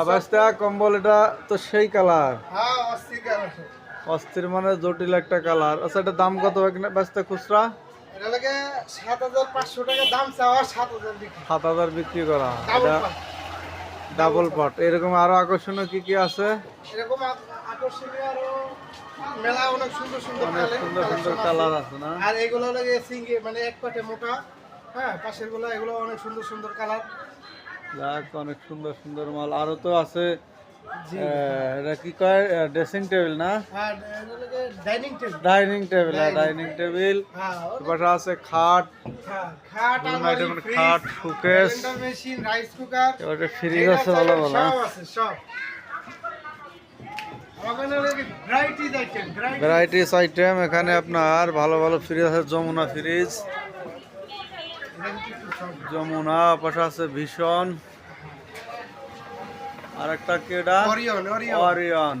আবাসটা কম্বল এটা তো সেই কালার হ্যাঁ অস্থির মানে জটিল একটা কালার আচ্ছা এটা দাম কত বাঁচতে খুচরা? সাত হাজার বিক্রি। করা। ডাবল এটা ডাবল পাট এরকম আরও আকর্ষণীয় কি কি আছে? এরকম আকর্ষণীয় আরও মেলা অনেক সুন্দর সুন্দর সুন্দর সুন্দর কালার আছে। না? আর এগুলো লাগে সিঙ্গে মানে এক পাটে মোটা হ্যাঁ পাশেরগুলো এগুলো অনেক সুন্দর সুন্দর কালার যাক অনেক সুন্দর সুন্দর মাল। আরও তো আছে এটা কি কয়? ড্রেসিং টেবিল না? Dining table dining dining table পাশে আছে খাট। হ্যাঁ, খাট শোকেস এবারে ফ্রিজ আছে ভালো ভালো ভ্যারাইটিস আইটেম এখানে আপনার ভালো ভালো ফ্রিজ আছে যমুনা ফ্রিজ যমুনা পাশে আছে ভীষণ। আর একটা কেডা অরিয়ন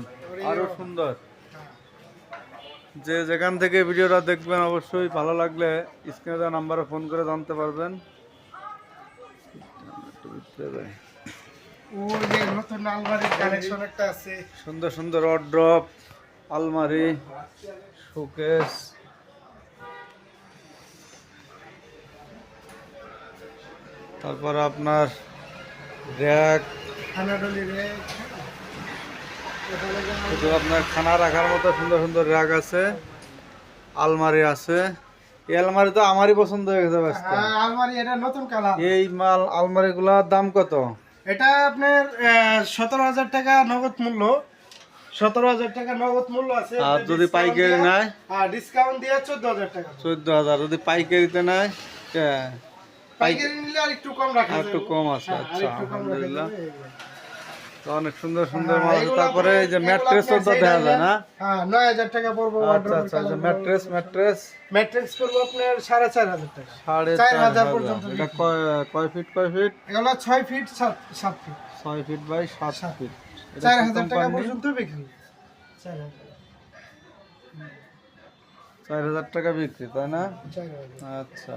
আরও সুন্দর। যে যেখান থেকে ভিডিওটা দেখবেন অবশ্যই ভালো লাগলে স্ক্রিনে দেওয়া নাম্বারে ফোন করে জানতে পারবেন। সুন্দর সুন্দর অড্রপ আলমারি শোকেস তারপর আপনার র্যাক আপনার খানা রাখার মতো সুন্দর সুন্দর র্যাক আছে আলমারি আছে। এই আলমারি তো আমারই পছন্দ হয়ে গেছে হ্যাঁ, আলমারি এটা নতুন কালার। এই মাল আলমারিগুলোর দাম কত? এটা আপনার সতেরো হাজার টাকা নগদ মূল্য। সতেরো হাজার টাকা নগদ মূল্য আছে। আর যদি পাইকারি নেয়? হ্যাঁ ডিসকাউন্ট দিয়ে চোদ্দ হাজার টাকা। চোদ্দ হাজার। যদি পাইকারিতে নেয় একটু কম আর একটু কম আছে হ্যাঁ, আচ্ছা আলহামদুলিল্লাহ। তো অনেক সুন্দর সুন্দর হ্যাঁ, মাল। তারপরে এই যে ম্যাট্রেস তো দেখা যায় না? হ্যাঁ টাকা পড়ব আচ্ছা আচ্ছা আচ্ছা ম্যাট্রেস ম্যাট্রেস। ম্যাট্রিক্স করব আপনার সাড়ে চার হাজার টাকা। পর্যন্ত এটা কয় কয় ফিট কয় ফিট? এগুলো feet feet. Feet by. Feet. টাকা? পর্যন্ত বিক্রি। চার হাজার। চার হাজার টাকা বিক্রি তাই না? আচ্ছা।